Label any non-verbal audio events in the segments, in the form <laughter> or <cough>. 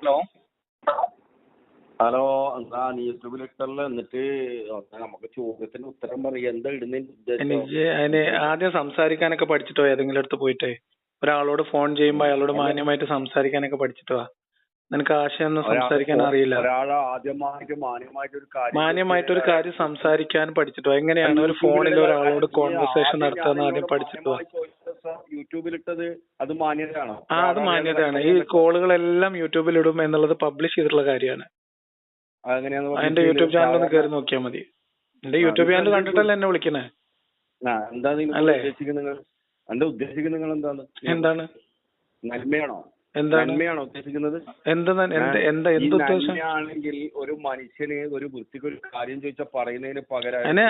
Hello. Hello എന്താ നീ യൂട്യൂബിൽ ഇട്ടല്ലോ എന്നിട്ട് നമുക്ക് ചോദ്യത്തിന് ഉത്തരം പറയും. എന്താ ഇടുന്ന എനിക്ക് അതിന് ആദ്യം സംസാരിക്കാനൊക്കെ പഠിച്ചിട്ടോ? ഏതെങ്കിലും അടുത്ത് പോയിട്ടേ? ഒരാളോട് ഫോൺ ചെയ്യുമ്പോ അയാളോട് മാന്യമായിട്ട് സംസാരിക്കാനൊക്കെ പഠിച്ചിട്ടോ? നിനക്ക് ആശയൊന്നും സംസാരിക്കാൻ അറിയില്ല. ആദ്യമായിട്ട് മാന്യമായിട്ട് ഒരു കാര്യം മാന്യമായിട്ടൊരു കാര്യം സംസാരിക്കാൻ പഠിച്ചിട്ടോ എങ്ങനെയാണ് ഒരു ഫോണിൽ ഒരാളോട് കോൺവെർസേഷൻ നടത്തുക ആദ്യം പഠിച്ചിട്ടോ യൂട്യൂബിലിട്ടത് അത് മാന്യതയാണോ? ആ അത് മാന്യതയാണ്. ഈ കോളുകളെല്ലാം യൂട്യൂബിൽ ഇടും എന്നുള്ളത് പബ്ലിഷ് ചെയ്തിട്ടുള്ള കാര്യമാണ്. എന്റെ യൂട്യൂബ് ചാനൽ ഒന്ന് കയറി നോക്കിയാൽ മതി. എന്റെ യൂട്യൂബ് ചാനൽ കണ്ടിട്ടല്ലേ എന്നെ വിളിക്കണേ ആ, എന്താ നിങ്ങൾ അല്ലേ? ഉദ്ദേശിക്കുന്നത് നിങ്ങൾ എന്താണ് എന്താണ്? നന്മയാണോ? എന്താണ് നന്മയാണോ ഉദ്ദേശിക്കുന്നത്? എന്താ എന്ത് എന്താ ഈ എന്ത് ഉദ്ദേശം? നന്മയാണെങ്കിൽ ഒരു മനുഷ്യന് ഒരു വൃത്തിക്ക് ഒരു കാര്യം ചോദിച്ചാൽ പറയുന്നതിന് പകരം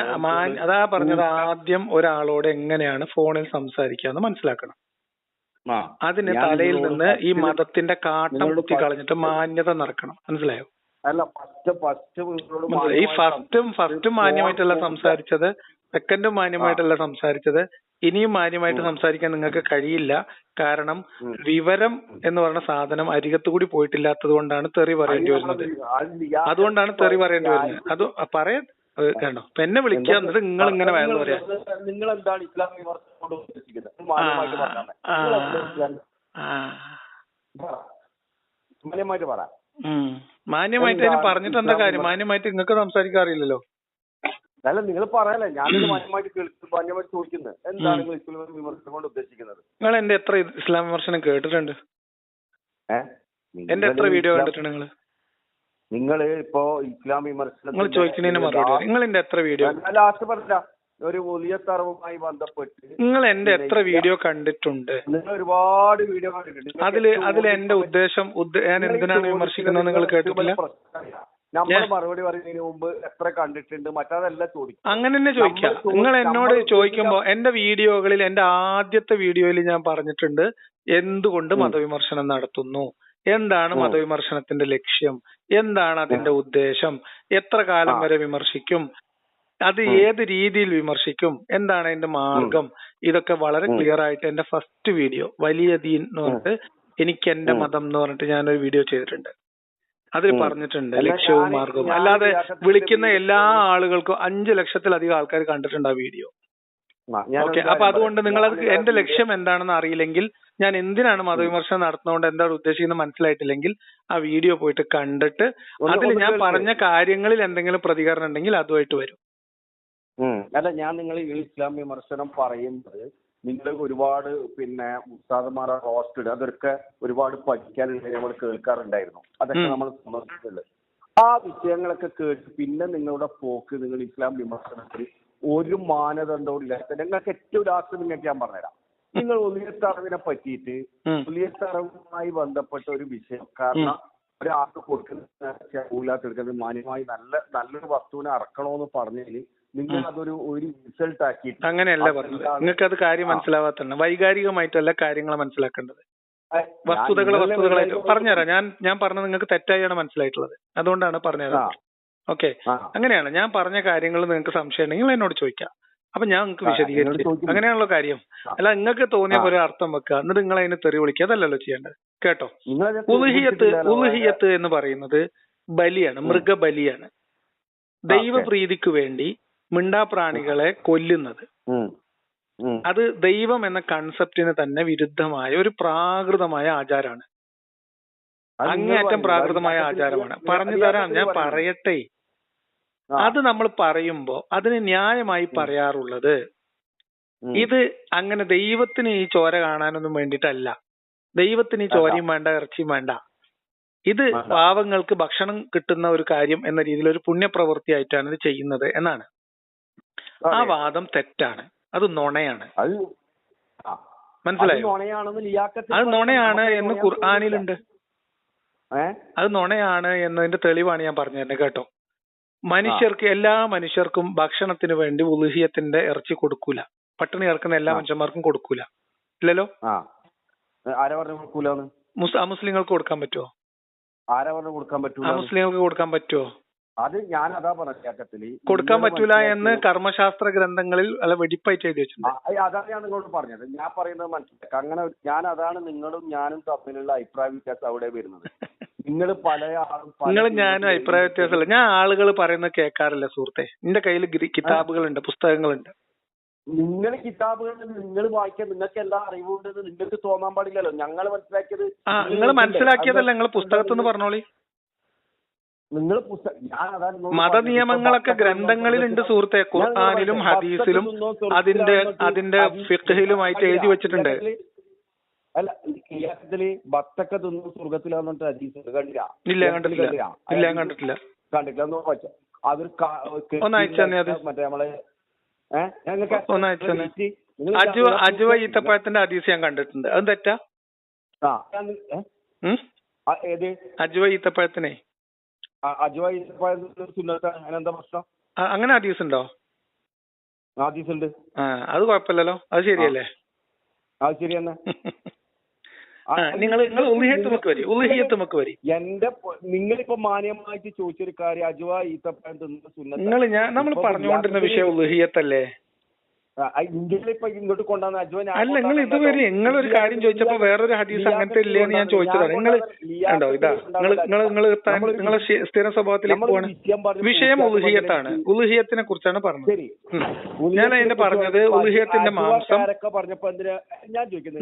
അതാ പറഞ്ഞത് ആദ്യം ഒരാളോട് എങ്ങനെയാണ് ഫോണിൽ സംസാരിക്കാന്ന് മനസ്സിലാക്കണം. ആ. അതിന് തലയിൽ നിന്ന് ഈ മതത്തിന്റെ കാട്ടം കുത്തി കളഞ്ഞിട്ട് മാന്യത നടക്കണം. മനസ്സിലായോ? അല്ല ഫസ്റ്റ് ഫസ്റ്റ് ഈ ഫസ്റ്റും ഫസ്റ്റും മാന്യമായിട്ടല്ല സംസാരിച്ചത് സെക്കൻഡും മാന്യമായിട്ടല്ല സംസാരിച്ചത്. ഇനിയും മാന്യമായിട്ട് സംസാരിക്കാൻ നിങ്ങൾക്ക് കഴിയില്ല. കാരണം വിവരം എന്ന് പറഞ്ഞ സാധനം അരികത്ത് കൂടി പോയിട്ടില്ലാത്തത് കൊണ്ടാണ് തെറി പറയേണ്ടി വരുന്നത്. അതുകൊണ്ടാണ് തെറി പറയേണ്ടി വരുന്നത്. അത് പറയാ കണ്ടോ എന്നെ വിളിക്കുക എന്നിട്ട് നിങ്ങൾ ഇങ്ങനെ വേണം പറയാ മാന്യമായിട്ട് അതിന് പറഞ്ഞിട്ട് എന്താ കാര്യം? മാന്യമായിട്ട് നിങ്ങൾക്ക് സംസാരിക്കാൻ അറിയില്ലല്ലോ. അല്ല നിങ്ങൾ പറയല്ലേ ഞാനിത് മാന്യമായിട്ട് കേൾക്കും മാന്യമായിട്ട് ചോദിക്കുന്നത് എന്താണ് നിങ്ങൾ ഇസ്ലാം വിമർശനം കൊണ്ട് ഉദ്ദേശിക്കുന്നത്? നിങ്ങൾ എന്റെ എത്ര ഇസ്ലാം വിമർശനം കേട്ടിട്ടുണ്ട്? എന്റെ എത്ര വീഡിയോ കണ്ടിട്ടുണ്ട് നിങ്ങൾ? നിങ്ങൾ ഇപ്പോ ഇസ്ലാം വിമർശനം നിങ്ങൾ ചോദിക്കുന്നതിന് മറുപടി. നിങ്ങൾ എന്റെ എത്ര വീഡിയോ ലാസ്റ്റ് പറഞ്ഞ ഒരു വലിയ തറവുമായി ബന്ധപ്പെട്ട് നിങ്ങൾ എന്റെ എത്ര വീഡിയോ കണ്ടിട്ടുണ്ട്? നിങ്ങൾ ഒരുപാട് വീഡിയോ കണ്ടിട്ടുണ്ട്. അതിൽ അതിൽ എന്റെ ഉദ്ദേശം ഞാൻ എന്തിനാണ് വിമർശിക്കുന്നത് നിങ്ങൾ കേട്ടിട്ടില്ല? നമ്മൾ മറുപടി പറയുന്നതിന് മുമ്പ് എത്ര കണ്ടിട്ടുണ്ട് മറ്റേതല്ല ചോദിക്കും. അങ്ങനെ തന്നെ ചോദിക്കാം. നിങ്ങൾ എന്നോട് ചോദിക്കുമ്പോ എന്റെ വീഡിയോകളിൽ എന്റെ ആദ്യത്തെ വീഡിയോയിൽ ഞാൻ പറഞ്ഞിട്ടുണ്ട് എന്തുകൊണ്ട് മതവിമർശനം നടത്തുന്നു? എന്താണ്. മതവിമർശനത്തിന്റെ ലക്ഷ്യം? എന്താണ് അതിന്റെ ഉദ്ദേശം? എത്ര കാലം വരെ വിമർശിക്കും? അത്. ഏത് രീതിയിൽ വിമർശിക്കും? എന്താണ് അതിന്റെ മാർഗം? ഇതൊക്കെ വളരെ ക്ലിയർ ആയിട്ട് എന്റെ ഫസ്റ്റ് വീഡിയോ വലിയ ദീൻ എന്ന് പറഞ്ഞിട്ട് എനിക്ക് എന്റെ മതം എന്ന് പറഞ്ഞിട്ട് ഞാനൊരു വീഡിയോ ചെയ്തിട്ടുണ്ട്. അതിൽ പറഞ്ഞിട്ടുണ്ട് ലക്ഷ്യവും മാർഗവും. അല്ലാതെ വിളിക്കുന്ന എല്ലാ ആളുകൾക്കും അഞ്ചു ലക്ഷത്തിലധികം ആൾക്കാർ കണ്ടിട്ടുണ്ട് ആ വീഡിയോ. ഓക്കെ അപ്പൊ അതുകൊണ്ട് നിങ്ങൾ അത് എന്റെ ലക്ഷ്യം എന്താണെന്ന് അറിയില്ലെങ്കിൽ ഞാൻ എന്തിനാണ് മതവിമർശനം നടത്തുന്നതുകൊണ്ട് എന്താണ് ഉദ്ദേശിക്കുന്നത് മനസ്സിലായിട്ടില്ലെങ്കിൽ ആ വീഡിയോ പോയിട്ട് കണ്ടിട്ട് അതിൽ ഞാൻ പറഞ്ഞ കാര്യങ്ങളിൽ എന്തെങ്കിലും പ്രതികരണം ഉണ്ടെങ്കിൽ അതുമായിട്ട് വരും. അല്ല ഞാൻ നിങ്ങൾ ഈ ഇസ്ലാം വിമർശനം പറയുന്നത് നിങ്ങൾ ഒരുപാട് പിന്നെ ഉസ്താദന്മാരെ റോസ്റ്റഡ് അതൊക്കെ ഒരുപാട് പഠിക്കാനുണ്ട് നമ്മൾ കേൾക്കാറുണ്ടായിരുന്നു. അതൊക്കെ നമ്മൾ സമ്മതിച്ചിട്ടുണ്ട് ആ വിഷയങ്ങളൊക്കെ കേട്ട് പിന്നെ നിങ്ങളുടെ പോക്ക് നിങ്ങൾ ഇസ്ലാം വിമർശനത്തിൽ ഒരു മാനദണ്ഡവും ഇല്ലാത്ത നിങ്ങൾക്ക് ഏറ്റവും ലാസ്റ്റ് നിങ്ങൾക്ക് ഞാൻ പറഞ്ഞുതരാം. നിങ്ങൾ ഉലിയത്തറവിനെ പറ്റിയിട്ട് ഉലിയത്തറവുമായി ബന്ധപ്പെട്ട ഒരു വിഷയം. കാരണം ഒരാൾക്ക് കൊടുക്കുന്ന ഊലാത്തെടുക്കുന്നത് മാന്യമായി നല്ല നല്ലൊരു വസ്തുവിനെ അറക്കണോന്ന് പറഞ്ഞതിൽ നിങ്ങൾ അതൊരു ഒരു റിസൾട്ട് ആക്കിയിട്ട് അങ്ങനെയല്ല പറഞ്ഞത്. നിങ്ങൾക്ക് അത് കാര്യം മനസ്സിലാവാത്തതാണ്. വൈകാരികമായിട്ടല്ല കാര്യങ്ങൾ മനസ്സിലാക്കേണ്ടത്. വസ്തുതകൾ വസ്തുതകളെ വസ്തുതകളായിട്ട് പറഞ്ഞുതരാം. ഞാൻ ഞാൻ പറഞ്ഞത് നിങ്ങൾക്ക് തെറ്റായാണ് മനസ്സിലായിട്ടുള്ളത്. അതുകൊണ്ടാണ് പറഞ്ഞുതരാം. ഓക്കെ. അങ്ങനെയാണ്. ഞാൻ പറഞ്ഞ കാര്യങ്ങൾ നിങ്ങൾക്ക് സംശയം ഉണ്ടെങ്കിൽ എന്നോട് ചോദിക്കാം അപ്പൊ ഞാൻ നിങ്ങൾക്ക് വിശദീകരിച്ചു അങ്ങനെയാണല്ലോ കാര്യം. അല്ല നിങ്ങൾക്ക് തോന്നിയ പോലെ അർത്ഥം വെക്കുക. എന്നിട്ട് നിങ്ങൾ അതിന് തെറി വിളിക്കുക. അതല്ലല്ലോ ചെയ്യേണ്ടത്. കേട്ടോ? നിങ്ങളത് ഉലുഹിയത്ത് എന്ന് പറയുന്നത് ബലിയാണ്. മൃഗബലിയാണ്. ദൈവപ്രീതിക്ക് വേണ്ടി മിണ്ടാപ്രാണികളെ കൊല്ലുന്നത്. അത് ദൈവം എന്ന കൺസെപ്റ്റിന് തന്നെ വിരുദ്ധമായ ഒരു പ്രാകൃതമായ ആചാരമാണ്. അങ്ങേയറ്റം പ്രാകൃതമായ ആചാരമാണ്. പറഞ്ഞു തരാം ഞാൻ പറയട്ടെ. അത് നമ്മൾ പറയുമ്പോ അതിന് ന്യായമായി പറയാറുള്ളത് ഇത് അങ്ങനെ ദൈവത്തിന് ഈ ചോര കാണാനൊന്നും വേണ്ടിയിട്ടല്ല. ദൈവത്തിന് ഈ ചോരയും വേണ്ട ഇറച്ചിയും വേണ്ട. ഇത്. പാവങ്ങൾക്ക് ഭക്ഷണം കിട്ടുന്ന ഒരു കാര്യം എന്ന രീതിയിൽ ഒരു പുണ്യപ്രവൃത്തി ആയിട്ടാണ് ഇത് ചെയ്യുന്നത് എന്നാണ്. ആ വാദം തെറ്റാണ്. അത് നുണയാണ്. മനസ്സിലായോ? അത് നുണയാണ് എന്ന് ഖുർആാനിലുണ്ട്? അത് നുണയാണ് എന്നതിന്റെ തെളിവാണ് ഞാൻ പറഞ്ഞു തന്നെ കേട്ടോ. മനുഷ്യർക്ക് എല്ലാ മനുഷ്യർക്കും ഭക്ഷണത്തിന് വേണ്ടി ഉലുഹിയത്തിന്റെ ഇറച്ചി കൊടുക്കൂല. പട്ടിണി ഇറക്കുന്ന എല്ലാ. മനുഷ്യന്മാർക്കും കൊടുക്കൂല. ഇല്ലല്ലോ? മുസ്ലിങ്ങൾക്ക് കൊടുക്കാൻ പറ്റുമോ ആരാ പറഞ്ഞു കൊടുക്കാൻ പറ്റൂല മുസ്ലിങ്ങൾക്ക് കൊടുക്കാൻ പറ്റുമോ അത് ഞാൻ അതാ പറഞ്ഞ ലിയാക്കത്തിൽ കൊടുക്കാൻ പറ്റൂല എന്ന് കർമ്മശാസ്ത്ര ഗ്രന്ഥങ്ങളിൽ അല്ല വെടിപ്പായിട്ട് എഴുതി വെച്ചിട്ടുണ്ട്. അതാണ് ഞാൻ നിങ്ങളോട് പറഞ്ഞത്. ഞാൻ പറയുന്നത് മനസ്സിലാക്കുക അങ്ങനെ ഞാൻ അതാണ് നിങ്ങളും ഞാനും തമ്മിലുള്ള അഭിപ്രായ വ്യത്യാസം അവിടെ വരുന്നത്. നിങ്ങൾ പല നിങ്ങൾ ഞാനും അഭിപ്രായ വ്യത്യാസമല്ല. ഞാൻ ആളുകൾ പറയുന്നത് കേൾക്കാറില്ല സുഹൃത്തെ. നിന്റെ കയ്യിൽ കിതാബുകളുണ്ട് പുസ്തകങ്ങളുണ്ട്. നിങ്ങൾ കിതാബുകൾ നിങ്ങൾ വായിക്കാൻ നിങ്ങൾക്ക് എല്ലാ അറിവുണ്ടെന്ന് നിങ്ങൾക്ക് തോന്നാൻ പാടില്ലല്ലോ. ഞങ്ങൾ മനസ്സിലാക്കിയത് നിങ്ങൾ മനസ്സിലാക്കിയതല്ല നിങ്ങൾ പുസ്തകത്തിൽ നിന്ന് പറഞ്ഞോളി. നിങ്ങൾ മത നിയമങ്ങളൊക്കെ ഗ്രന്ഥങ്ങളിൽ ഗ്രന്ഥങ്ങളിലുണ്ട് സുഹൃത്തെ. ഖുർആാനിലും ഹദീസിലും അതിന്റെ അതിന്റെ ഫിഖിലുമായിട്ട് എഴുതി വെച്ചിട്ടുണ്ട്. അല്ല കേരളത്തിൽ ബത്തക്ക തിന്നു സ്വർഗത്തിലാന്നിട്ട് ഹദീസ് കണ്ടില്ല? ഇല്ല കണ്ടിട്ടില്ല. ഇല്ല കണ്ടിട്ടില്ല. കണ്ടിട്ടില്ല ഒന്ന് വായിച്ച അതൊരു. മറ്റേ നമ്മളെ ഏഹ് ഞങ്ങൾക്ക്. അജുവ അജുവ ഈത്തപ്പഴത്തിന്റെ ഹദീസ് ഞാൻ കണ്ടിട്ടുണ്ട്. അത് തെറ്റാ? ആ, ഏത്? അജുവ ഈത്തപ്പഴത്തിനെ. സുന്നത്ത അതിനെന്താ പ്രശ്നം അങ്ങനെ ഹദീസ് ഉണ്ടോ? ഹദീസ് ഉണ്ട്. ആ അത് കുഴപ്പമില്ലല്ലോ. അത് ശരിയല്ലേ? അത് ശരി തന്നെ. നിങ്ങൾ നിങ്ങൾ വരി. വരി. എന്റെ നിങ്ങളിപ്പോ മാന്യമായിട്ട് ചോദിച്ചൊരു കാര്യം അജുവ ഈത്തപ്പഴം തിന്നുന്ന സുന്നത്ത് നിങ്ങൾ ഞാൻ നമ്മൾ പറഞ്ഞുകൊണ്ടിരുന്ന വിഷയം ഉള്ളിയത്തല്ലേ? അല്ല നിങ്ങൾ ഇതുവരെ നിങ്ങൾ ഒരു കാര്യം ചോദിച്ചപ്പോ വേറൊരു ഹദീസ് അങ്ങനത്തെ ഇല്ലേന്ന് ഞാൻ ചോദിച്ചതാണ് നിങ്ങൾ ഉണ്ടോ ഇതാ നിങ്ങൾ നിങ്ങൾ നിങ്ങൾ നിങ്ങളെ സ്ഥിര സ്വഭാവത്തിലേക്ക് പോവാണ്. വിഷയം ഉലുഹിയത്താണ്. ഉലുഹിയത്തിനെ കുറിച്ചാണ് പറഞ്ഞത്. ഞാൻ അതിന്റെ പറഞ്ഞത് ഉലുഹിയത്തിന്റെ മാംസം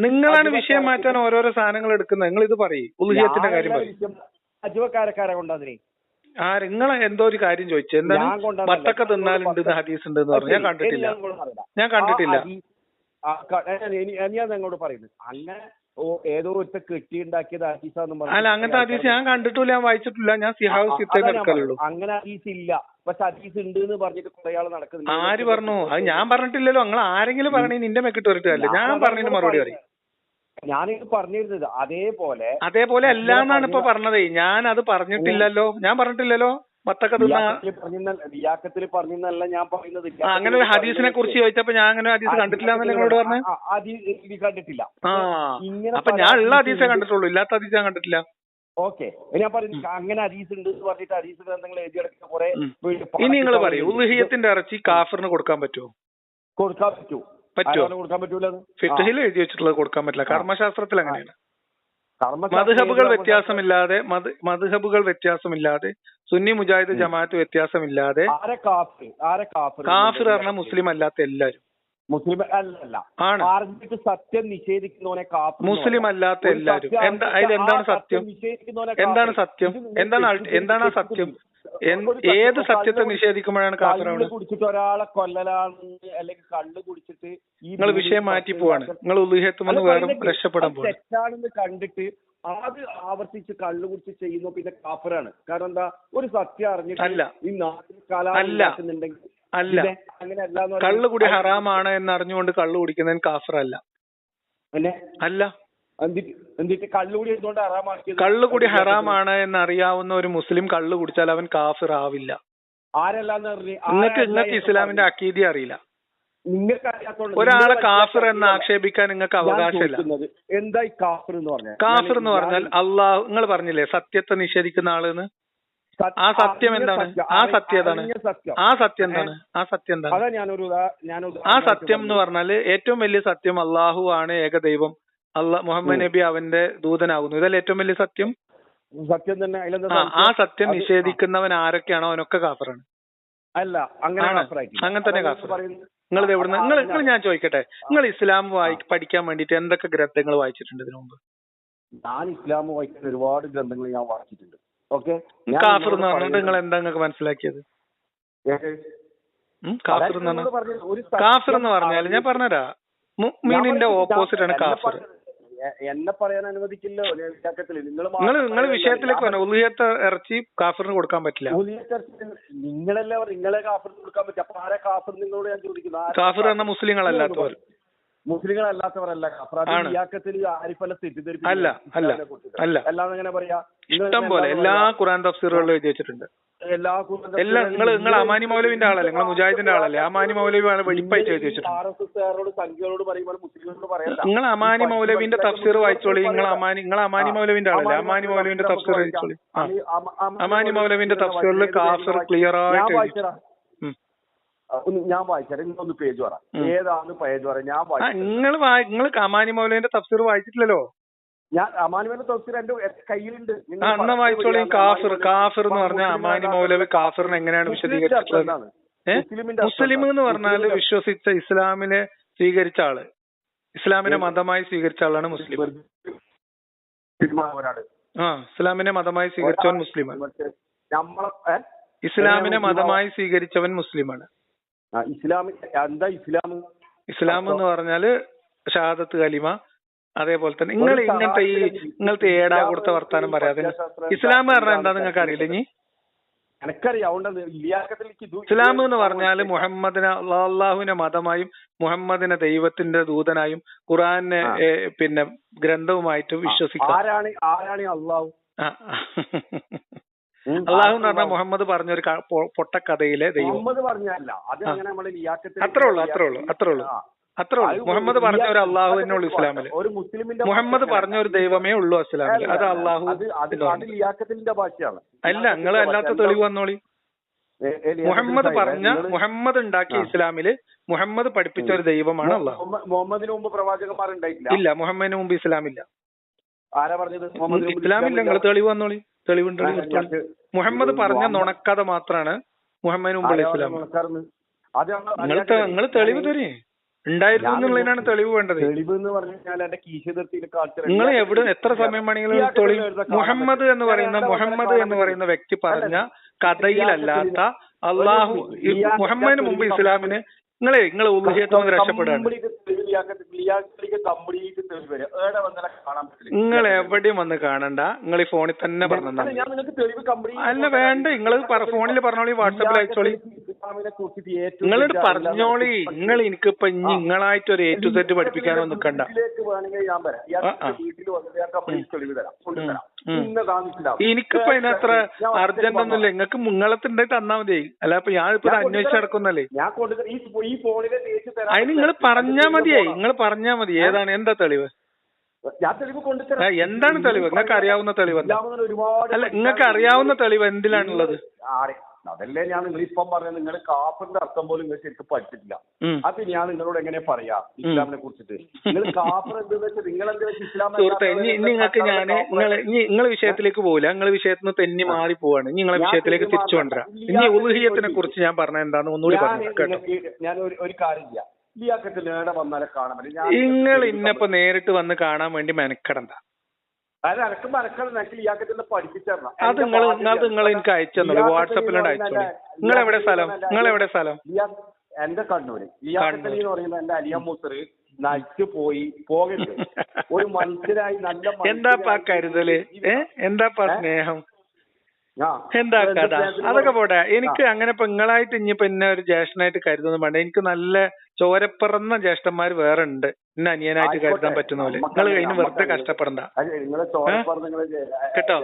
നിങ്ങളാണ് വിഷയം മാറ്റാൻ ഓരോരോ സാധനങ്ങൾ എടുക്കുന്നത്. നിങ്ങൾ ഇത് പറയും. ഉലുഹിയത്തിന്റെ കാര്യം പറയും. ആ നിങ്ങൾ എന്തോ ഒരു കാര്യം ചോദിച്ചു. എന്താണ്. ബത്തക്ക തിന്നാലുണ്ട് ഹദീസ് ഉണ്ട് എന്ന് പറഞ്ഞു. ഞാൻ കണ്ടിട്ടില്ല. ഞാൻ കണ്ടിട്ടില്ല. ഞാൻ- നിങ്ങളോട് പറയുന്നത്. ഓ ഏതോ ഒരുത്ത കെട്ടി ഹദീസാന്ന് പറഞ്ഞു അല്ല അങ്ങനത്തെ ഹദീസ് ഞാൻ കണ്ടിട്ടില്ല ഞാൻ വായിച്ചിട്ടില്ല. ഞാൻ സിഹാവ് സിത്തേ എടുക്കലുള്ളൂ അങ്ങനെ ഹദീസ് ഇല്ല. പക്ഷെ ഹദീസ് ഉണ്ട് എന്ന് പറഞ്ഞിട്ട് കുറെ ആൾ നടക്കുന്നുണ്ട് ആര് പറഞ്ഞു? അത് ഞാൻ പറഞ്ഞിട്ടില്ലല്ലോ. നിങ്ങൾ ആരെങ്കിലും പറഞ്ഞേ നിന്റെ മെക്കിട്ട് വരട്ടെ അല്ല? ഞാൻ പറഞ്ഞതിന് മറുപടി പറയും. ഞാനിത് പറഞ്ഞിരുന്നത്. അതേപോലെ അതേപോലെ അല്ല എന്നാണ് ഇപ്പൊ പറഞ്ഞത്. ഞാൻ അത് പറഞ്ഞിട്ടില്ലല്ലോ ഞാൻ പറഞ്ഞിട്ടില്ലല്ലോ? ബത്തക്ക തിന്ന റിയാക്കത്തിൽ പറഞ്ഞല്ല ഞാൻ പറയുന്നത് അങ്ങനെ ഒരു ഹദീസിനെ കുറിച്ച് ചോദിച്ചപ്പോ ഞാൻ അങ്ങനെ ഹദീസ് കണ്ടിട്ടില്ല എന്നല്ലേ നിങ്ങളോട് പറഞ്ഞു? കണ്ടിട്ടില്ല. അപ്പൊ ഞാൻ ഉള്ള ഹദീസേ കണ്ടിട്ടുള്ളൂ. ഇല്ലാത്ത ഹദീസ് ഞാൻ കണ്ടിട്ടില്ല. ഓക്കെ. ഞാൻ പറഞ്ഞു അങ്ങനെ ഹദീസ് ഉണ്ട് എന്ന് പറഞ്ഞിട്ട് ഹദീസ് ഗ്രന്ഥങ്ങൾ എഴുതി എടുക്കുന്ന കുറെ ഇനി നിങ്ങൾ പറയൂ. ഉലുഹിയത്തിന്റെ ഇറച്ചി കാഫറിന് കൊടുക്കാൻ പറ്റുമോ? കൊടുക്കാൻ പറ്റൂ. കൊടുക്കാൻ പറ്റൂല ഫിഖ്ഹിൽ എഴുതി വെച്ചിട്ടുള്ളത് കൊടുക്കാൻ പറ്റില്ല. കർമ്മശാസ്ത്രത്തിൽ അങ്ങനെയാണ്. മധുഹബുകൾ വ്യത്യാസമില്ലാതെ മധു മധുഹബുകൾ വ്യത്യാസമില്ലാതെ സുന്നി മുജാഹിദ് ജമാഅത്ത് വ്യത്യാസമില്ലാതെ കാഫിർ? പറഞ്ഞ മുസ്ലിം അല്ലാത്ത എല്ലാരും മുസ്ലിം അല്ലല്ല. ആണ്. പറഞ്ഞിട്ട് സത്യം നിഷേധിക്കുന്നവനെ മുസ്ലിം. അല്ലാത്ത എല്ലാരും എന്താ അതിൽ എന്താണ് സത്യം? എന്താണ് സത്യം? എന്താണ് എന്താണ് ആ സത്യം? ഏത് സത്യത്തെ നിഷേധിക്കുമ്പോഴാണ് കള്ള് കുടിച്ചിട്ട് ഒരാളെ കൊല്ലലാണ് അല്ലെങ്കിൽ കള്ള് കുടിച്ചിട്ട് നിങ്ങൾ വിഷയം മാറ്റി പോവാണ്. നിങ്ങൾ ഉദ്ദേഹത്തുമെന്ന് വേറെ രക്ഷപ്പെടാൻ തെറ്റാണെന്ന് കണ്ടിട്ട് അത് ആവർത്തിച്ച് കള്ള് കുടിച്ച് ചെയ്യുന്നു പിന്നെ കാഫറാണ്. കാരണം എന്താ? ഒരു സത്യം അറിഞ്ഞിട്ട് അല്ല. ഈ നാട്ടിൽ കലാപം അല്ല. ഉണ്ടാക്കുന്നുണ്ടെങ്കിൽ അല്ല. അങ്ങനെ അല്ല എന്ന് കള്ള് കുടി ഹറാമാണ് എന്ന് അറിഞ്ഞുകൊണ്ട് കള്ള് കുടിക്കുന്നതിന് കാഫറല്ല. അല്ല. എന്തിട്ട് കള്ളുകൂടി എന്തുകൊണ്ട് ഹറാമാക്കിയത്? കള്ളുകുടി ഹറാമാണ് എന്നറിയാവുന്ന ഒരു മുസ്ലിം കള്ള് കുടിച്ചാൽ അവൻ കാഫിർ ആവില്ല. ആരല്ലാന്ന് നിങ്ങൾക്ക് നിങ്ങൾക്ക് ഇസ്ലാമിന്റെ അക്കീതി അറിയില്ല. ഒരാളെ കാഫിർ എന്ന് ആക്ഷേപിക്കാൻ നിങ്ങൾക്ക് അവകാശമില്ല. എന്തായി കാഫിർ എന്ന് പറഞ്ഞാൽ? കാഫിർ എന്ന് പറഞ്ഞാൽ അള്ളാഹു നിങ്ങൾ പറഞ്ഞില്ലേ സത്യത്തെ നിഷേധിക്കുന്ന ആളെന്ന്? ആ സത്യം എന്താണ്? ആ സത്യം ഏതാണ് ആ സത്യം എന്താണ്? ആ സത്യം എന്താണ്? ആ സത്യം എന്ന് പറഞ്ഞാൽ ഏറ്റവും വലിയ സത്യം അള്ളാഹു ആണ് ഏകദൈവം. അള്ളാഹ് മുഹമ്മദ് നബി അവന്റെ ദൂതനാകുന്നു. ഇതല്ലേ ഏറ്റവും വലിയ സത്യം? സത്യം തന്നെ അതിലെന്താ ആ സത്യം? നിഷേധിക്കുന്നവൻ ആരൊക്കെയാണോ അവനൊക്കെ കാഫറാണ്. അല്ല അങ്ങനെ. അങ്ങനെ തന്നെ കാഫർ. നിങ്ങൾ എവിടെ എവിടുന്ന് നിങ്ങൾ നിങ്ങൾ ഞാൻ ചോദിക്കട്ടെ. നിങ്ങൾ ഇസ്ലാം വായി പഠിക്കാൻ വേണ്ടിട്ട് എന്തൊക്കെ ഗ്രന്ഥങ്ങൾ വായിച്ചിട്ടുണ്ട് ഇതിനു മുമ്പ്? ഞാൻ ഇസ്ലാം വായിക്കുന്ന ഒരുപാട് ഗ്രന്ഥങ്ങൾ ഞാൻ വായിച്ചിട്ടുണ്ട്. ഓക്കെ? കാഫർ എന്ന് പറഞ്ഞിട്ട് നിങ്ങൾ എന്താ നിങ്ങൾക്ക് മനസ്സിലാക്കിയത്? കാഫർ കാഫിർ എന്ന് പറഞ്ഞാൽ കാഫിർ എന്ന് പറഞ്ഞാൽ ഞാൻ പറഞ്ഞുതരാ മുഅ്മിനിന്റെ ഓപ്പോസിറ്റ് ആണ് കാഫിർ. എന്നെ പറയാൻ അനുവദിക്കില്ലോ. വിശാഖത്തിൽ നിങ്ങൾ നിങ്ങൾ വിഷയത്തിലേക്ക് പറഞ്ഞു ഉള്ളിയത്തെ ഇറച്ചി കാഫിറിന് കൊടുക്കാൻ പറ്റില്ല. നിങ്ങളല്ലേ പറ- നിങ്ങളെ കാഫറിന് കൊടുക്കാൻ പറ്റില്ല. അപ്പൊ ആരെ കാഫർ നിങ്ങളോട് ഞാൻ ചോദിക്കുന്നു? കാഫിർ എന്ന മുസ്ലിങ്ങളല്ലാത്തവർ മുസ്ലിങ്ങളല്ലാത്തവരല്ല. ഇയാക്കത്തിൽ ആരിഫല അല്ല, അല്ല, അല്ല. അല്ലാതെ എങ്ങനെ പറയാ? ഇഷ്ടം പോലെ എല്ലാ? ഖുറാൻ തഫ്സീറുകളിലും എഴുതി വെച്ചിട്ടുണ്ട്. എല്ലാ നിങ്ങൾ നിങ്ങൾ അമാനി മൗലവിന്റെ ആളല്ലേ? നിങ്ങൾ മുജാഹിദിന്റെ ആളല്ലേ? അമാനി മൗലവിയാണ് വെടിപ്പായിട്ട് എഴുതി വെച്ചിട്ടുണ്ട് നിങ്ങൾ അമാനി മൗലവിന്റെ തഫ്സീർ വായിച്ചോളി. നിങ്ങൾ അമാനി നിങ്ങൾ അമാനി മൗലവിന്റെ ആളല്ലേ? അമാനി മൗലവിന്റെ തഫ്സീർ വായിച്ചോളി. അമാനി മൗലവിന്റെ തഫ്സീറിൽ കാഫിർ ക്ലിയർ ആയിട്ട്. ഒന്ന് ഞാൻ വായിച്ചത് നിങ്ങളൊന്ന് പേജ് പറ. ഏതാണ് പേജ് പറ. ഞാൻ നിങ്ങൾ നിങ്ങൾ അമാനി മൗലവിന്റെ തഫ്സീർ വായിച്ചിട്ടില്ലല്ലോ? ഞാൻ അമാനുവൽ തഫ്സീർ എന്റെ കയ്യിലുണ്ട്. ആ വായിച്ചോളൂ? കാഫിർ കാഫിർ എന്ന് പറഞ്ഞ അമാനി മൗലവി കാഫിറിനെ എങ്ങനെയാണ് വിശദീകരിച്ചിട്ടുള്ളത് മുസ്ലിം എന്ന്? പറഞ്ഞാൽ വിശ്വസിച്ച ഇസ്ലാമിനെ സ്വീകരിച്ച ആൾ. ഇസ്ലാമിനെ മതമായി സ്വീകരിച്ച ആളാണ് മുസ്ലിം. ആ ഇസ്ലാമിനെ മതമായി സ്വീകരിച്ചവൻ മുസ്ലിമാണ്. ഇസ്ലാമിനെ മതമായി സ്വീകരിച്ചവൻ മുസ്ലിമാണ്. ആ, ഇസ്ലാമി എന്താ ഇസ്ലാം? ഇസ്ലാം എന്ന് പറഞ്ഞാൽ ഷഹാദത്ത് കലിമ അതേപോലെ തന്നെ നിങ്ങൾ ഇങ്ങനത്തെ ഈ ഇങ്ങനത്തെ ഏടാ കൊടുത്ത വർത്താനം പറയാതെ ഇസ്ലാം പറഞ്ഞാൽ എന്താ നിങ്ങൾക്ക് അറിയില്ല ഇനി? ഇസ്ലാം എന്ന് പറഞ്ഞാൽ മുഹമ്മദിനെ അള്ളാഹുവിനെ മതമായും മുഹമ്മദിനെ ദൈവത്തിന്റെ ദൂതനായും ഖുറാനെ പിന്നെ ഗ്രന്ഥവുമായിട്ട് വിശ്വസിക്കാം ആരാണ് ആരാണ് അള്ളാഹു? അള്ളാഹു എന്ന് പറഞ്ഞാൽ മുഹമ്മദ് പറഞ്ഞ ഒരു പൊട്ടക്കഥയിലെ ദൈവം. മുഹമ്മദ് പറഞ്ഞല്ല അത്. അങ്ങനെ അത്രേ ഉള്ളൂ, അത്രേ ഉള്ളൂ, അത്രേ ഉള്ളൂ. അത്രേ ഉള്ളൂ. മുഹമ്മദ് പറഞ്ഞ ഒരു അള്ളാഹു തന്നെ ഉള്ളൂ ഇസ്ലാമിൽ. ഒരു മുസ്ലിമിന്റെ മുഹമ്മദ് പറഞ്ഞ ഒരു ദൈവമേ ഉള്ളൂ ഇസ്ലാമിൽ അത് അള്ളാഹു ഭാഷയാണ്. അല്ല നിങ്ങൾ അല്ലാത്ത തെളിവ് വന്നോളി. മുഹമ്മദ് പറഞ്ഞ മുഹമ്മദ് ഉണ്ടാക്കിയ ഇസ്ലാമിൽ മുഹമ്മദ് പഠിപ്പിച്ച ഒരു ദൈവമാണ് അള്ളാഹു. മുഹമ്മദിന് മുമ്പ് പ്രവാചകന്മാരുണ്ടായിട്ടില്ല? ഇല്ല മുഹമ്മദിന് മുമ്പ് ഇസ്ലാമില്ല. ആരാ പറഞ്ഞത്? ഇസ്ലാമില്ല നിങ്ങൾ തെളിവ് വന്നോളി. ഞങ്ങൾക്ക് മുഹമ്മദ് പറഞ്ഞ നുണക്കഥ മാത്രമാണ് മുഹമ്മദിന് മുമ്പ് ഇസ്ലാം നിങ്ങൾ തെളിവ് തരേ. ഉണ്ടായിരുന്നു എന്നുള്ളതിനാണ് തെളിവ് വേണ്ടത്. തെളിവ് എന്ന് പറഞ്ഞാൽ എന്റെ നിങ്ങൾ എവിടെ എത്ര സമയം വേണമെങ്കിലും തെളിവ് മുഹമ്മദ് എന്ന് പറയുന്ന മുഹമ്മദ് എന്ന് പറയുന്ന വ്യക്തി പറഞ്ഞ കഥയിലല്ലാത്ത അള്ളാഹു മുഹമ്മദിന് മുമ്പ് ഇസ്ലാമിന് നിങ്ങളെ നിങ്ങൾ ഉദ്ദേശത്തോന്ന് രക്ഷപ്പെടാണ് നിങ്ങൾ എവിടെയും വന്ന് കാണണ്ട. നിങ്ങൾ ഈ ഫോണിൽ തന്നെ കംപ്ലീറ്റ് അല്ല വേണ്ട. നിങ്ങൾ ഫോണിൽ പറഞ്ഞോളി വാട്സാപ്പിൽ അയച്ചോളി. ഇസ്ലാമിനെ കുറിച്ചിട്ട് ഏറ്റവും നിങ്ങളോട് പറഞ്ഞോളി. നിങ്ങൾ എനിക്കിപ്പോ നിങ്ങളായിട്ട് ഒരു എ ടു സെറ്റ് പഠിപ്പിക്കാനൊന്നും നിൽക്കണ്ട. വീട്ടിലേക്ക് വേണമെങ്കിൽ ഞാൻ വരാം. വീട്ടിൽ വന്നിട്ട് ഞാൻ കമ്പനി തെളിവ് തരാം. കൊണ്ടുതരാം എനിക്കിപ്പോ അതിനത്ര അർജന്റ് ഒന്നുമില്ല നിങ്ങൾക്ക് മുങ്ങളത്തിന്റെ തന്നാ മതി. അല്ല ഇപ്പൊ ഞാൻ ഇപ്പൊ ഞാൻ അന്വേഷിച്ച് നടക്കുന്നല്ലേ? ഞാൻ കൊണ്ടുതരാം. ഈ ഈ ഫോണിലെ തേച്ച് തരാം അതിന് നിങ്ങൾ പറഞ്ഞാ മതിയേ. നിങ്ങൾ പറഞ്ഞാ മതി. ഏതാണ്? എന്താ തെളിവ്? എന്താണ് തെളിവ്? നിങ്ങൾക്ക് അറിയാവുന്ന തെളിവ് അല്ല നിങ്ങൾക്ക് അറിയാവുന്ന തെളിവ് എന്തിലാണുള്ളത്? അതല്ലേ ഞാൻ നിങ്ങൾ ഇപ്പം പറഞ്ഞത്? നിങ്ങൾ കാഫിന്റെ അർത്ഥം പോലും നിങ്ങൾ ശരിക്കും പഠിച്ചിട്ടില്ല. അപ്പൊ ഞാൻ നിങ്ങളോട് എങ്ങനെ പറയാ ഇസ്ലാമിനെ കുറിച്ചിട്ട്? നിങ്ങൾ കാഫർ എന്ത് വെച്ചാൽ നിങ്ങൾ എന്ത് വെച്ചാൽ ഇസ്ലാം നിങ്ങൾക്ക് ഞാൻ നിങ്ങൾ വിഷയത്തിലേക്ക് പോകില്ല നിങ്ങൾ വിഷയത്തിൽ നിന്ന് തെന്നി മാറി പോവാണ്. നിങ്ങളെ വിഷയത്തിലേക്ക് തിരിച്ചു. കൊണ്ടുവരാം. ഇനി ഉലുഹിയത്തിനെ കുറിച്ച് ഞാൻ പറഞ്ഞ എന്താണെന്ന് ഒന്നുകൂടി പറഞ്ഞു കേട്ടോ. ഞാൻ ഒരു കാര്യം ചെയ്യാം. നിങ്ങൾ ഇന്നപ്പോ നേരിട്ട് വന്ന് കാണാൻ വേണ്ടി മെനക്കെടണ്ട. അത് പഠിപ്പിച്ചേരണം നിങ്ങൾ അത് നിങ്ങൾ എനിക്ക് അയച്ചു തന്നോളൂ. വാട്സപ്പിലൂടെ അയച്ചോളൂ നിങ്ങൾ എവിടെ സ്ഥലം? നിങ്ങൾ എവിടെ സ്ഥലം? എന്റെ കണ്ണൂര്. ലിയാക്കത്തലി എന്ന് പറയുന്ന എന്റെ അലിയ മൂത്തറ് നയിച്ചു പോയി പോകരുത്. ഒരു <laughs> മനുഷ്യരായി നല്ല മനുഷ്യരായി കരുതൽ? എന്താ? സ്നേഹം. എന്താ കഥ? അതൊക്കെ പോട്ടെ. എനിക്ക് അങ്ങനെ പെങ്ങളായിട്ട് ഇനി പിന്നെ ഒരു ജ്യേഷ്ഠനായിട്ട് കരുതുന്നു വേണ്ട. എനിക്ക് നല്ല ചോരപ്പിറന്ന ജ്യേഷ്ഠന്മാർ വേറെ ഉണ്ട്. എന്നെ അനിയനായിട്ട് കരുതാൻ പറ്റുന്ന പോലെ. നിങ്ങൾ കഴിഞ്ഞ് വെറുതെ കഷ്ടപ്പെടണ്ട. കേട്ടോ?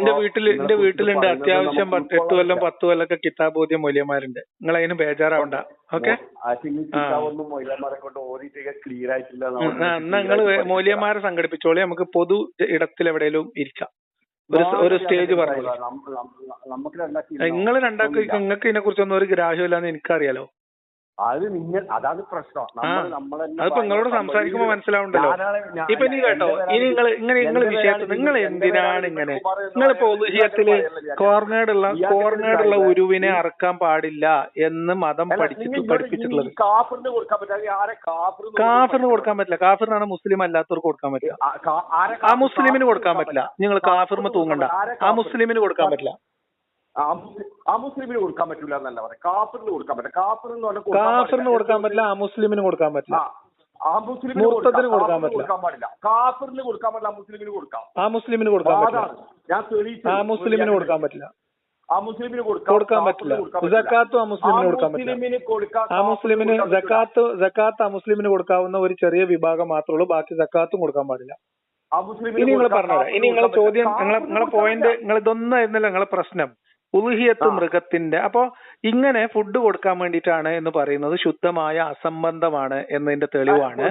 എന്റെ വീട്ടിൽ എന്റെ വീട്ടിലുണ്ട്. അത്യാവശ്യം എട്ട് കൊല്ലം പത്ത് കൊല്ലൊക്കെ കിതാബോധ്യ മൂല്യന്മാരുണ്ട്. നിങ്ങൾ അതിന് ബേജാറാവണ്ട. ഓക്കെ? എന്നാ നിങ്ങൾ മൂല്യന്മാരെ സംഘടിപ്പിച്ചോളി. നമുക്ക് പൊതു ഇടത്തിൽ എവിടെയെങ്കിലും ഇരിക്കാം. ഒരു സ്റ്റേജ് പറഞ്ഞു രണ്ടാക്കി നിങ്ങൾ രണ്ടാൾക്ക് നിങ്ങൾക്ക് ഇതിനെ കുറിച്ചൊന്നും ഒരു ഗ്രാഹ്യമില്ലാന്ന് എനിക്കറിയാലോ അത് നിങ്ങൾ അതാണ് പ്രശ്നം. അതിപ്പോ നിങ്ങളോട് സംസാരിക്കുമ്പോ മനസ്സിലാവുണ്ടല്ലോ. ഇപ്പൊ ഇനി കേട്ടോ ഇനി നിങ്ങൾ ഇങ്ങനെ നിങ്ങൾ വിഷയത്തിൽ നിങ്ങൾ എന്തിനാണ് ഇങ്ങനെ? നിങ്ങളിപ്പോ വിഷയത്തിൽ കോർണേഡുള്ള കോർണേഡുള്ള ഉരുവിനെ അറക്കാൻ പാടില്ല എന്ന് മതം പഠിച്ചിട്ട് പഠിപ്പിച്ചിട്ടുള്ളത്. കാഫറിന് കൊടുക്കാൻ പറ്റില്ല കാഫറിന് കൊടുക്കാൻ പറ്റില്ല? കാഫിറിനാണ് മുസ്ലിം അല്ലാത്തവർക്ക് കൊടുക്കാൻ പറ്റില്ല. ആ, ആ മുസ്ലിമിന് കൊടുക്കാൻ പറ്റില്ല. നിങ്ങൾ കാഫിർമ തൂങ്ങണ്ട. ആ മുസ്ലിമിന് കൊടുക്കാൻ പറ്റില്ല. ആ മുസ്ലിം- ആ മുസ്ലിമിന് കൊടുക്കാൻ പറ്റില്ല എന്നല്ല പറയാം കാഫറിന് കൊടുക്കാൻ പറ്റില്ല കാഫറിന് എന്ന് പറഞ്ഞാൽ കൊടുക്കാൻ കൊടുക്കാൻ പറ്റില്ല ആ മുസ്ലിമിന് കൊടുക്കാൻ പറ്റില്ല ആ, ആ മുസ്ലിമിന് മുർത്തദിന് കൊടുക്കാൻ കാഫറിന് പറ്റില്ല. കാഫറിന് കൊടുക്കാൻ പറ്റില്ല ആ മുസ്ലിമിന് കൊടുക്കാം ആ മുസ്ലിമിന് കൊടുക്കാൻ പറ്റില്ല ഞാൻ തെളിയിച്ചു ആ മുസ്ലിമിന് കൊടുക്കാൻ പറ്റില്ല ആ മുസ്ലിമിന് കൊടുക്കാം കൊടുക്കാൻ പറ്റില്ല കൊടുക്കാൻ ആ മുസ്ലിമിന് കൊടുക്കാൻ പറ്റില്ല ആ മുസ്ലിമിന് കാഫറിന് ജക്കാത്ത് ജക്കാത്ത് ആ മുസ്ലിമിന് കൊടുക്കാവുന്ന ഒരു ചെറിയ വിഭാഗം മാത്രമേ ഉള്ളൂ ബാക്കി ജക്കാത്തും കൊടുക്കാൻ പാടില്ല ഇനി നിങ്ങൾ പറഞ്ഞോളൂ ഇനി കാഫറിന് നിങ്ങളെ ചോദ്യം. നിങ്ങളെ കാഫറിന് നിങ്ങളെ പോയിന്റ്. നിങ്ങൾ ഇതൊന്നും ആയിരുന്നല്ലോ നിങ്ങളെ പ്രശ്നം ഉലുഹിയത്ത് ആ. മൃഗത്തിന്റെ അപ്പോ ഇങ്ങനെ ഫുഡ് കൊടുക്കാൻ വേണ്ടിയിട്ടാണ് എന്ന് പറയുന്നത് ശുദ്ധമായ അസംബന്ധമാണ് എന്നതിന്റെ തെളിവാണ്.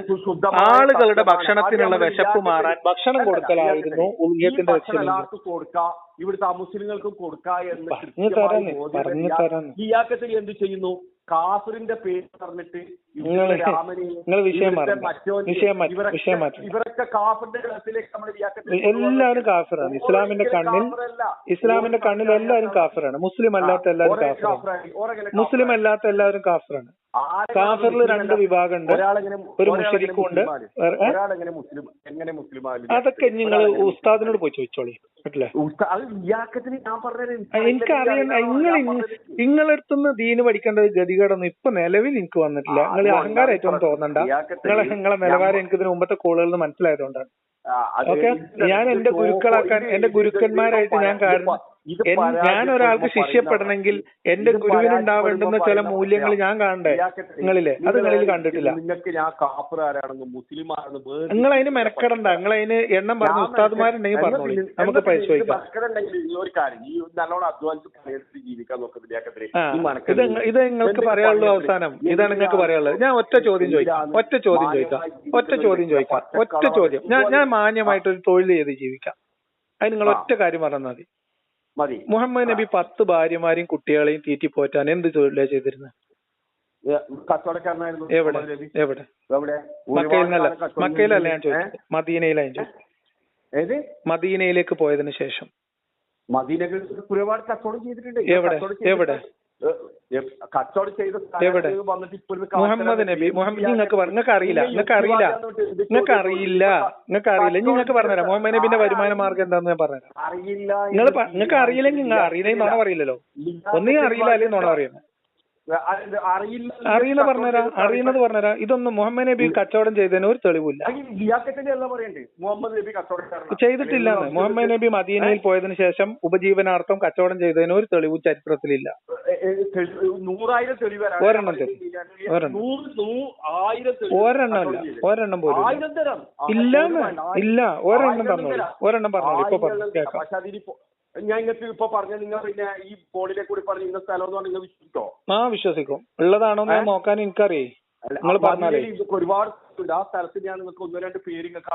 ആളുകളുടെ ഭക്ഷണത്തിനുള്ള വിശപ്പ് മാറാൻ ഭക്ഷണം കൊടുക്കലായിരുന്നു ഉളുഹിയത്തിന്റെ കൊടുക്കാം. ഇവിടുത്തെ മുസ്ലിങ്ങൾക്ക് കൊടുക്കാം എന്ന് പറഞ്ഞു തരാൻ എന്ത് ചെയ്യുന്നു? കാഫിറിന്റെ പേര് പറഞ്ഞിട്ട് ഇവരൊക്കെ കാഫിറിന്റെ കളത്തിലേക്ക് നമ്മൾ എല്ലാവരും കാഫിറാണ് ഇസ്ലാമിന്റെ കണ്ണിൽ ഇസ്ലാമിന്റെ കണ്ണിൽ എല്ലാവരും കാഫിറാണ് മുസ്ലിം അല്ലാത്ത എല്ലാവരും കാഫിറാണ് മുസ്ലിം അല്ലാത്ത എല്ലാവരും കാഫിറാണ് കാഫിറിൽ രണ്ട് വിഭാഗമുണ്ട്. ഒരു മുഷരിക്കും ഉണ്ട്. വേറെ- ഏ? ഒരാളെങ്ങനെ മുസ്ലിം എങ്ങനെ മുസ്ലിം അതൊക്കെ നിങ്ങൾ ഉസ്താദിനോട് പോയി ചോദിച്ചോളി. പറഞ്ഞത് എനിക്കറിയാൻ നിങ്ങൾ നിങ്ങളെടുത്തുനിന്ന് ദീന് പഠിക്കേണ്ട ഗതികേടൊന്നും ഇപ്പൊ നിലവിൽ എനിക്ക് വന്നിട്ടില്ല. നിങ്ങൾ അഹങ്കാരമായിട്ടൊന്നും തോന്നണ്ട. നിങ്ങളെ നിങ്ങളെ നിലവാരം എനിക്ക് ഇതിന് മുമ്പത്തെ കോളുകളിൽ മനസ്സിലായതുകൊണ്ടാണ്. ഓക്കെ? ഞാൻ എന്റെ ഗുരുക്കളാക്കാൻ എന്റെ ഗുരുക്കന്മാരായിട്ട് ഞാൻ കാരണം ഞാൻ ഒരാൾക്ക് ശിഷ്യപ്പെടണമെങ്കിൽ എന്റെ ഗുരുവിനുണ്ടാവേണ്ടുന്ന ചില മൂല്യങ്ങൾ ഞാൻ കാണണ്ടേ? നിങ്ങളിലെ. അത് നിങ്ങളിൽ കണ്ടിട്ടില്ല. നിങ്ങൾക്ക് ഞാൻ ആരാണെന്ന് മുസ്ലിം ആണെന്ന് നിങ്ങൾ അതിന് മെനക്കെടണ്ട. നിങ്ങൾ അതിന് എണ്ണം പറഞ്ഞു ഉസ്താദ്മാരുണ്ടെങ്കിൽ പറഞ്ഞു നമുക്ക് പരിശോധിക്കാം. ഒരു കാര്യം ഈ നല്ലോണം അധ്വാനിച്ച് ജീവിക്കാൻ ഇത് ഇത് നിങ്ങൾക്ക് പറയാനുള്ള അവസാനം. ഇതാണ് നിങ്ങൾക്ക് പറയാനുള്ളത്. ഞാൻ ഒറ്റ ചോദ്യം ചോദിക്കാം. ഒറ്റ ചോദ്യം ചോദിക്കാം. ഒറ്റ ചോദ്യം ചോദിക്കാം. ഒറ്റ ചോദ്യം. ഞാൻ ഞാൻ മാന്യമായിട്ട് ഒരു തൊഴിൽ ചെയ്ത് ജീവിക്കാം. അത് നിങ്ങൾ ഒറ്റ കാര്യം പറഞ്ഞാൽ മതി. മതി. മുഹമ്മദ് നബി പത്ത് ഭാര്യമാരെയും കുട്ടികളെയും തീറ്റി പോറ്റാൻ എന്ത് ജോലിയാ ചെയ്തിരുന്നത് കച്ചവടക്കാരനായിരുന്നു എവിടെ? എവിടെ? കച്ചവടം മക്കയിലല്ല ഞാൻ ചോദിച്ചത്. മദീനയിലാണ് ചോദിച്ചത്? ഏത്? മദീനയിലേക്ക് പോയതിനു ശേഷം. മദീനകളിൽ ഒരുപാട് കച്ചവടം ചെയ്തിട്ടുണ്ട്. എവിടെ? എവിടെ? കച്ചവടം ചെയ്ത വന്നിട്ട് ഇപ്പോൾ മുഹമ്മദ് നബി മുഹമ്മദ് നിങ്ങൾക്ക് നിങ്ങൾക്ക് അറിയില്ല നിങ്ങൾക്ക് അറിയില്ല നിങ്ങൾക്ക് അറിയില്ല നിങ്ങൾക്ക് അറിയില്ല. നിങ്ങൾക്ക് പറഞ്ഞുതരാം. മുഹമ്മദ് നബിന്റെ വരുമാന മാർഗം എന്താണെന്ന് ഞാൻ പറഞ്ഞുതരാം. അറിയില്ല നിങ്ങൾ നിങ്ങൾക്ക് അറിയില്ലെങ്കിൽ നിങ്ങൾ അറിയില്ലെങ്കിൽ നുണ പറയില്ലല്ലോ ഒന്നുകിൽ അറിയില്ല അല്ലെങ്കിൽ നുണ പറയുന്നത് അറിയില്ല പറഞ്ഞുതരാം. അറിയുന്നത് പറഞ്ഞരാ ഇതൊന്നും മുഹമ്മദ് നബി കച്ചവടം ചെയ്തതിന് ഒരു തെളിവില്ല. മുഹമ്മദ് നബി ചെയ്തിട്ടില്ല. മുഹമ്മദ് നബി മദീനയിൽ പോയതിനു ശേഷം ഉപജീവനാർത്ഥം കച്ചവടം ചെയ്തതിന് ഒരു തെളിവ് ചരിത്രത്തിലില്ല. നൂറായിരം തെളിവ്. ഒരെണ്ണം. ഒരെണ്ണം. ഇല്ല. ഒരെണ്ണം പോലും ഇല്ല. ഇല്ല. ഒരെണ്ണം തന്നോളൂ. ഇപ്പൊ പറഞ്ഞു. കേൾക്കാം. ഞാൻ ഇങ്ങനത്തെ ഇപ്പൊ പറഞ്ഞ നിങ്ങൾ പിന്നെ ഈ ഫോണിലെ കൂടി പറഞ്ഞ ഇന്ന സ്ഥലം എന്ന് പറഞ്ഞാൽ വിശ്വസിക്കോ ആ വിശ്വസിക്കും. ഉള്ളതാണോ നോക്കാൻ എനിക്കറിയേ. ഒരുപാട്. ആ ഞാൻ നിങ്ങൾക്ക് ഒന്ന് രണ്ട് പേര് നിങ്ങൾക്ക്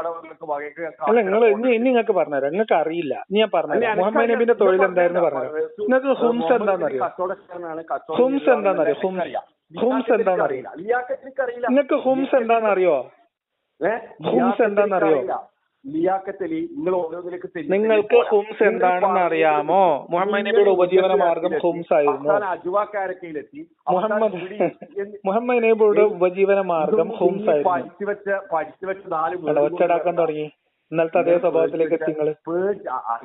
അല്ല നിങ്ങൾ ഇനി ഇനി നിങ്ങൾക്ക് പറഞ്ഞുതരാം. നിങ്ങൾക്ക് അറിയില്ല. ഇനി ഞാൻ പറഞ്ഞുതരാം. മുഹമ്മദ് നബിന്റെ തൊഴിൽ എന്തായിരുന്നു പറഞ്ഞത്? നിങ്ങൾക്ക് ഹുംസ് എന്താണെന്നറിയോ? ഹുംസ് എന്താണെന്നറിയോ? ഹുംസ് ഹുംസ് എന്താണെന്നറിയോ? നിങ്ങൾക്ക് ഹുംസ് എന്താണെന്നറിയോ? ഹുംസ് എന്താണെന്നറിയോ? ലിയാക്കത്തലി നിങ്ങൾ ഓരോന്നിലേക്ക് നിങ്ങൾക്ക് ഹുംസ് എന്താണെന്ന് അറിയാമോ? മുഹമ്മദ് നബിയുടെ ഉപജീവന മാർഗം ഹുംസ് ആയിരുന്നു. അജുവാക്കാരക്കയിലെത്തി. മുഹമ്മദ് <laughs> മുഹമ്മദ് നബിയുടെ ഉപജീവന മാർഗം ഹുംസ് ആയിരുന്നു. പഠിച്ചു വെച്ച പഠിച്ചു വെച്ച നാല് കണ്ടോ, ഒച്ചടാക്കാൻ തുടങ്ങി. ഇന്നലത്തെ അതേ സ്വഭാവത്തിലേക്ക് എത്തി നിങ്ങൾ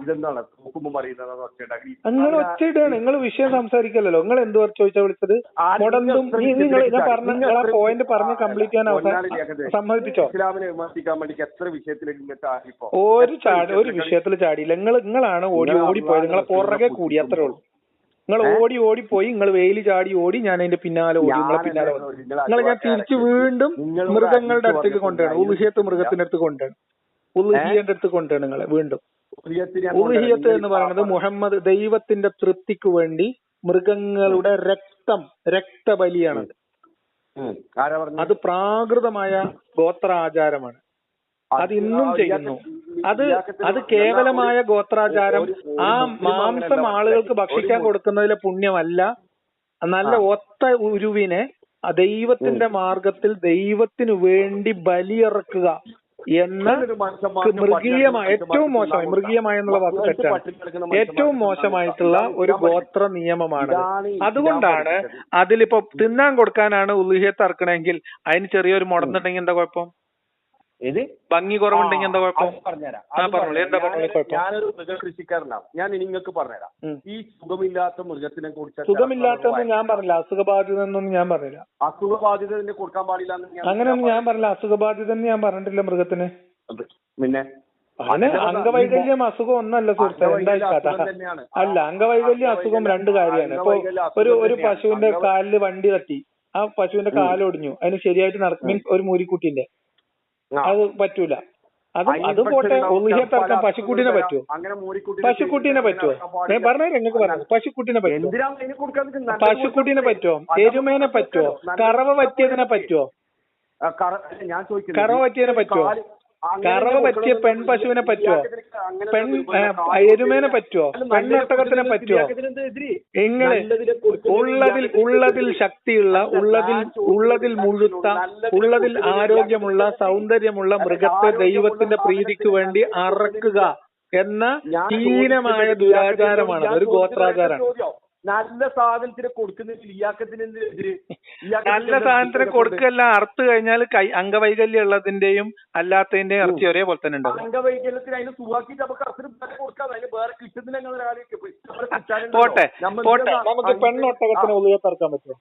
ഇതെന്താണ്? നോക്കുമ്പോ പറയുന്നത് നിങ്ങൾ ഒറ്റയിടാണ്. നിങ്ങൾ വിഷയം സംസാരിക്കല്ലോ നിങ്ങൾ എന്ത് ചോദിച്ചാ വിളിച്ചത്? മുടന്തും നിങ്ങൾ ഞാൻ പറഞ്ഞ പോയിന്റ് പറഞ്ഞ് കംപ്ലീറ്റ് ചെയ്യാൻ അവസാനം സമ്മതിപ്പിച്ചോ? ഇസ്ലാമിനെ വിമർശിക്കാൻ വേണ്ടി എത്ര വിഷയത്തിലേക്ക് ഒരു ചാടി ഒരു വിഷയത്തിൽ ചാടിയില്ല. നിങ്ങൾ നിങ്ങളാണ് ഓടി ഓടിപ്പോയത് നിങ്ങളെ പുറകെ കൂടി അത്രേ ഉള്ളൂ. നിങ്ങൾ ഓടി ഓടി പോയി നിങ്ങൾ വെയിൽ ചാടി ഓടി ഞാൻ അതിന്റെ പിന്നാലെ ഓടി നിങ്ങളെ പിന്നാലെ വന്നു. നിങ്ങൾ ഞാൻ തിരിച്ചു വീണ്ടും മൃഗങ്ങളുടെ അടുത്തേക്ക് കൊണ്ടുവരണം. ഉലുഹിയത്ത് മൃഗത്തിന്റെ അടുത്ത് കൊണ്ടുവരണം. ഉലുഹിയന്റെ അടുത്ത് കൊണ്ടുവരണം നിങ്ങളെ വീണ്ടും. ഉൽഹിയത്ത് എന്ന് പറയുന്നത് മുഹമ്മദ് ദൈവത്തിന്റെ തൃപ്തിക്ക് വേണ്ടി മൃഗങ്ങളുടെ രക്തം രക്തബലിയാണ് അത്. പ്രാകൃതമായ ഗോത്ര ആചാരമാണ് അത് ഇന്നും ചെയ്യുന്നു. അത് അത് കേവലമായ ഗോത്രാചാരം. ആ മാംസം ആളുകൾക്ക് ഭക്ഷിക്കാൻ കൊടുക്കുന്നതിലെ പുണ്യമല്ല. നല്ല ഒത്ത ഉരുവിനെ ദൈവത്തിന്റെ മാർഗത്തിൽ ദൈവത്തിനു വേണ്ടി ബലിയിറക്കുക. എന്ന മൃഗീയമായ ഏറ്റവും മോശമായി മൃഗീയമായ എന്നുള്ള വാക്ക് തെറ്റാണ്. ഏറ്റവും മോശമായിട്ടുള്ള ഒരു ഗോത്ര നിയമമാണ് അതുകൊണ്ടാണ് അതിലിപ്പോ തിന്നാൻ കൊടുക്കാനാണ് ഉലുഹിയത്ത് അറക്കണമെങ്കിൽ അതിന് ചെറിയൊരു മുടന്നുണ്ടെങ്കിൽ എന്താ കുഴപ്പം? ഭംഗി കുറവുണ്ടെങ്കിൽ എന്താ കുഴപ്പം? പറഞ്ഞുതരാം. ഞാനൊരു മൃഗ കൃഷിക്കാരനാണ്. ഞാൻ ഇനി നിങ്ങൾക്ക് പറഞ്ഞുതരാം. ഈ സുഖമില്ലാത്ത മൃഗത്തിനെ കുറിച്ച് സുഖമില്ലാത്ത ഞാൻ പറഞ്ഞില്ല. അസുഖബാധിത എന്നൊന്നും ഞാൻ പറഞ്ഞില്ല. അസുഖബാധിതനെ കൊടുക്കാൻ പാടില്ല അങ്ങനെയൊന്നും ഞാൻ പറഞ്ഞില്ല. അസുഖബാധിത ഞാൻ പറഞ്ഞിട്ടില്ല മൃഗത്തിന്. പിന്നെ അങ്ങനെ അംഗവൈകല്യം അസുഖം ഒന്നല്ല സുഹൃത്തെ. കഥ? അല്ല അംഗവൈകല്യം അസുഖം രണ്ട് കാര്യമാണ്. ഇപ്പൊ ഒരു ഒരു പശുവിന്റെ കാലിൽ വണ്ടി തട്ടി. ആ പശുവിന്റെ കാലൊടിഞ്ഞു അതിന് ശരിയായിട്ട് നടക്കും മീൻസ് ഒരു മൂരിക്കുട്ടിന്റെ. അത് പറ്റൂല. അത് അത് പോട്ടെ ഉണ്ടാവും. തർക്കം പശുക്കുട്ടിനെ പറ്റുമോ പശുക്കുട്ടിനെ പറ്റുമോ ഞാൻ പറഞ്ഞു നിങ്ങൾക്ക് പറഞ്ഞു? പശുക്കുട്ടിനെ പറ്റുമോ പശുക്കുട്ടിനെ പറ്റുമോ എരുമേനെ പറ്റുമോ കറവ പറ്റിയതിനെ പറ്റുമോ ആ, ഞാൻ ചോദിക്കുന്നു കറവ പറ്റിയതിനെ പറ്റുമോ? കറവ പറ്റിയ കൊടുക്കണം പെൺ പശുവിനെ പറ്റുമോ പെൺ എരുമേനെ പറ്റുമോ പെണ്ണൊട്ടകത്തിനെ പറ്റുമോ കൊടുക്കുന്നത് ഉള്ളതിൽ ഉള്ളതിൽ ശക്തിയുള്ള ഉള്ളതിൽ ഉള്ളതിൽ മുഴുത്ത ഉള്ളതിൽ ആരോഗ്യമുള്ള സൗന്ദര്യമുള്ള മൃഗത്തെ ദൈവത്തിന്റെ പ്രീതിക്ക് വേണ്ടി അറക്കുക എന്ന ഹീനമായ ദുരാചാരമാണ്. ഒരു ഗോത്രാചാരമാണ്. നല്ല സാധനത്തിന് കൊടുക്കുന്നില്ല. നല്ല സാധനത്തിന് കൊടുക്കല്ല. അറുത്ത് കഴിഞ്ഞാൽ കൈ അംഗവൈകല്യം ഉള്ളതിന്റെയും അല്ലാത്തതിന്റെയും ഇറച്ചി ഒരേപോലെ തന്നെ ഉണ്ടാവും. അംഗവൈകല്യത്തിന് അതിന് സുഖാക്കിട്ട് നമുക്ക് അർത്ഥം വേറെ കൊടുക്കാം അതിന് വേറെ കിട്ടുന്നില്ല. പോട്ടെ പോട്ടെ. നമുക്ക് പെണ്ണൊട്ടകത്തിന് ഉള്ളിയത്ത് ഇറക്കാൻ പറ്റുമോ?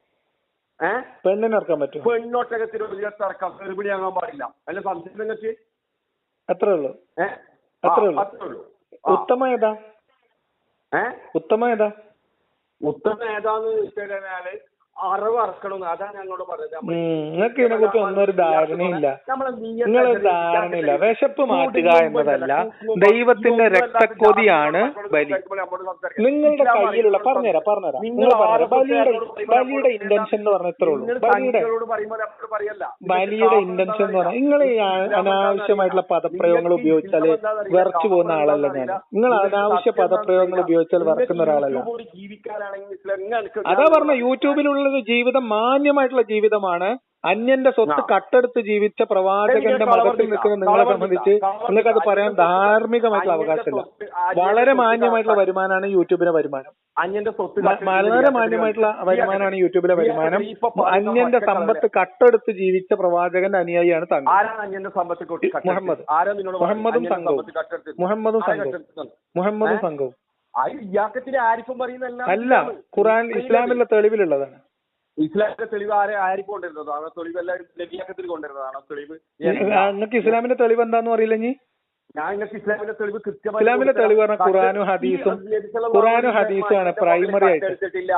ഏ? പെണ്ണിനെ ഇറക്കാൻ പറ്റുമോ? പെണ്ണൊട്ടകത്തിന് ഇറക്കാം ഗർഭിണിയാകാൻ പാടില്ല. അല്ല സംശയം നിങ്ങൾക്ക് അത്രേ ഉള്ളൂ. ഏഹ് അത്രേ ഉള്ളൂ. ആ. ഉത്തമ ഏതാ? ഏഹ് ഉത്തമ ഏതാ? ഉത്തമ ഏതാന്ന് വെച്ച് കഴിഞ്ഞാൽ അറിവ് അറക്കണം അതാണ് ഞങ്ങളോട് പറഞ്ഞത്. നിങ്ങൾക്ക് ഇതിനെ കുറിച്ച് ഒന്നും ഒരു ധാരണയില്ല. നിങ്ങളൊരു ധാരണയില്ല. വിശപ്പ് മാറ്റുക എന്നതല്ല. ദൈവത്തിന്റെ രക്തക്കൊതിയാണ് ബലി. നിങ്ങളുടെ കയ്യിലുള്ള പറഞ്ഞുതരാം പറഞ്ഞുതരാം. നിങ്ങൾ പറഞ്ഞുതരാം. ബലിയുടെ ബലിയുടെ ഇന്റൻഷൻ എന്ന് പറഞ്ഞ ഇത്രേ ഉള്ളൂ. ബലിയുടെ. ബലിയുടെ ഇന്റൻഷൻ എന്ന് പറഞ്ഞാൽ നിങ്ങൾ ഈ അനാവശ്യമായിട്ടുള്ള പദപ്രയോഗങ്ങൾ ഉപയോഗിച്ചാൽ വിറച്ചു പോകുന്ന ആളല്ല ഞാൻ. നിങ്ങൾ അനാവശ്യ പദപ്രയോഗങ്ങൾ ഉപയോഗിച്ചാൽ വിറക്കുന്ന ഒരാളല്ല. അതാ പറഞ്ഞ യൂട്യൂബിലുള്ളത് ജീവിതം മാന്യമായിട്ടുള്ള ജീവിതമാണ്. അന്യന്റെ സ്വത്ത് കട്ടെടുത്ത് ജീവിച്ച പ്രവാചകന്റെ മതത്തിൽ നിൽക്കുന്ന നിങ്ങളെ സംബന്ധിച്ച് നിങ്ങൾക്ക് അത് പറയാൻ ധാർമ്മികമായിട്ടുള്ള അവകാശമില്ല. വളരെ മാന്യമായിട്ടുള്ള വരുമാനമാണ് യൂട്യൂബിലെ വരുമാനം. അന്യന്റെ സ്വത്ത് വളരെ മാന്യമായിട്ടുള്ള വരുമാനമാണ് യൂട്യൂബിലെ വരുമാനം. അന്യന്റെ സമ്പത്ത് കട്ടെടുത്ത് ജീവിച്ച പ്രവാചകന്റെ അനുയായിയാണ് തങ്ങൾ? മുഹമ്മദ്. മുഹമ്മദും സംഘവും. മുഹമ്മദും സംഘവും മുഹമ്മദും? സംഘവും അല്ല ഖുറാൻ ഇസ്ലാമിലെ തെളിവിലുള്ളതാണ്. ഇസ്ലാമിന്റെ തെളിവ് ആരെ ആരിഫ് കൊണ്ടിരുന്നതോ ആ തെളിവ് എല്ലാവരും നബിയാക്കത്തിൽ കൊണ്ടിരുന്നതാണോ തെളിവ്? നിങ്ങൾക്ക് ഇസ്ലാമിന്റെ തെളിവ് എന്താന്ന് അറിയില്ല ഇനി? ഞാൻ നിങ്ങൾക്ക് ഇസ്ലാമിന്റെ തെളിവ് കൃത്യമായി ഇസ്ലാമിന്റെ തെളിവ് പറഞ്ഞാൽ ഖുറാനും ഹദീസും ഖുറാനും ഹദീസാണ് പ്രൈമറി ആയിട്ട്.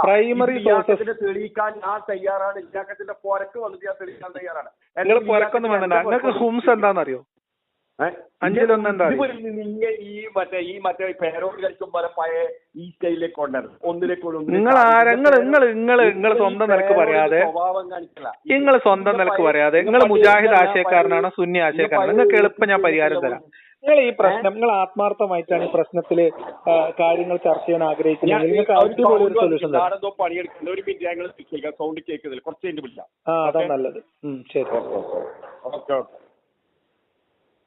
പ്രൈമറി സോഴ്സസ് തെളിയിക്കാൻ ഞാൻ തയ്യാറാണ്. ഇല്ലാക്കത്തിന്റെ പുറക്ക് വന്നിട്ട് ഞാൻ തെളിയിക്കാൻ തയ്യാറാണ്. നിങ്ങൾ പുറക്കൊന്നും വേണ്ട. നിങ്ങൾക്ക് ഹുംസ് എന്താണെന്നറിയോ? അഞ്ചിലൊന്ന് എന്താ? നിങ്ങൾ ഈ മറ്റേ ഈ മറ്റേ പേരോട് കളിക്കും പോലെ പഴയ ഈ സ്റ്റൈലിലേക്ക് കൊണ്ടുവരണം. ഒന്നിലേക്ക് നിങ്ങൾ ആരങ്ങൾ നിങ്ങൾ നിങ്ങൾ നിങ്ങൾ സ്വന്തം നിലയ്ക്ക് പറയാതെ നിങ്ങൾ സ്വന്തം നിലയ്ക്ക് പറയാതെ നിങ്ങൾ മുജാഹിദ് ആശയക്കാരനാണോ സുന്നി ആശയക്കാരനാണ്? നിങ്ങൾക്ക് എളുപ്പം ഞാൻ പരിഹാരം തരാം. നിങ്ങൾ ഈ പ്രശ്നം നിങ്ങൾ ആത്മാർത്ഥമായിട്ടാണ് ഈ പ്രശ്നത്തിൽ കാര്യങ്ങൾ ചർച്ച ചെയ്യാൻ ആഗ്രഹിക്കുന്നത്. നിങ്ങൾക്ക് അടിപൊളി ഒരു സൊല്യൂഷൻ പണിയെടുക്കുന്നത് ഒരു മിനിറ്റ് ഞങ്ങൾ സൗണ്ട് കേൾക്കുന്നില്ല. കുറച്ച് കഴിഞ്ഞ് വിളിക്കാം. ആ അതാ നല്ലത്. ശരി. Okay okay.